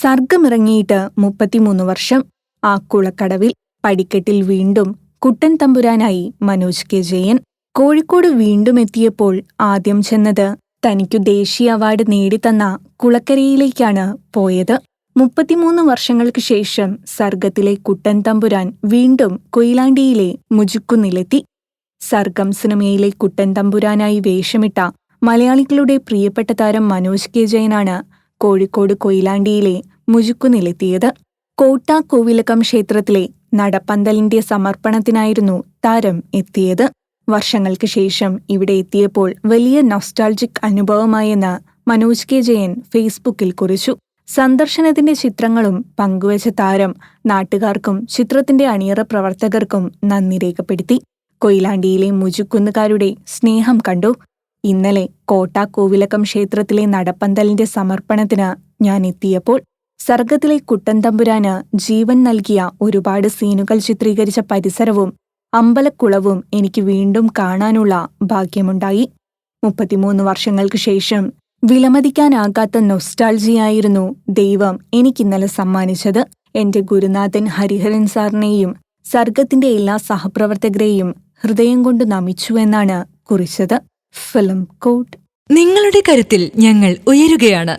സർഗമിറങ്ങിയിട്ട് മുപ്പത്തിമൂന്ന് വർഷം ആ കുളക്കടവിൽ പടിക്കെട്ടിൽ വീണ്ടും കുട്ടൻ തമ്പുരാനായി മനോജ് കെ. ജയൻ കോഴിക്കോട് വീണ്ടും എത്തിയപ്പോൾ ആദ്യം ചെന്നത് തനിക്കു ദേശീയ അവാർഡ് നേടിത്തന്ന കുളക്കരയിലേക്കാണ് പോയത്. മുപ്പത്തിമൂന്ന് വർഷങ്ങൾക്ക് ശേഷം സർഗത്തിലെ കുട്ടൻ തമ്പുരാൻ വീണ്ടും കൊയിലാണ്ടിയിലെ മുജുക്കുന്നിലെത്തി. സർഗം സിനിമയിലെ കുട്ടൻ തമ്പുരാനായി വേഷമിട്ട മലയാളികളുടെ പ്രിയപ്പെട്ട താരം മനോജ് കെ. ജയനാണ് കോഴിക്കോട് കൊയിലാണ്ടിയിലെ മുജുക്കുന്നിലെത്തിയത് കോട്ട കോവിലകം ക്ഷേത്രത്തിലെ നടപ്പന്തലിന്റെ സമർപ്പണത്തിനായിരുന്നു താരം എത്തിയത്. വർഷങ്ങൾക്ക് ശേഷം ഇവിടെ എത്തിയപ്പോൾ വലിയ നൊസ്റ്റാൾജിക് അനുഭവമായെന്ന് മനോജ് കെ ജയൻ ഫേസ്ബുക്കിൽ കുറിച്ചു. സന്ദർശനത്തിന്റെ ചിത്രങ്ങളും പങ്കുവച്ച താരം നാട്ടുകാർക്കും ചിത്രത്തിന്റെ അണിയറ പ്രവർത്തകർക്കും നന്ദി രേഖപ്പെടുത്തി. കൊയിലാണ്ടിയിലെ മുജുക്കുന്നുകാരുടെ സ്നേഹം കണ്ടു. ഇന്നലെ കോട്ട കോവിലകം ക്ഷേത്രത്തിലെ നടപ്പന്തലിന്റെ സമർപ്പണത്തിന് ഞാൻ എത്തിയപ്പോൾ സർഗത്തിലെ കുട്ടൻ തമ്പുരാന് ജീവൻ നൽകിയ ഒരുപാട് സീനുകൾ ചിത്രീകരിച്ച പരിസരവും അമ്പലക്കുളവും എനിക്ക് വീണ്ടും കാണാനുള്ള ഭാഗ്യമുണ്ടായി. മുപ്പത്തിമൂന്ന് വർഷങ്ങൾക്ക് ശേഷം വിലമതിക്കാനാകാത്ത നൊസ്റ്റാൾജിയായിരുന്നു ദൈവം എനിക്കിന്നലെ സമ്മാനിച്ചത്. എന്റെ ഗുരുനാഥൻ ഹരിഹരൻ സാറിനെയും സർഗത്തിന്റെ എല്ലാ സഹപ്രവർത്തകരെയും ഹൃദയം കൊണ്ട് നമിച്ചു എന്നാണ് കുറിച്ചത്. ഫിലിം കോട്ട്. നിങ്ങളുടെ കരുത്തിൽ ഞങ്ങൾ ഉയരുകയാണ്.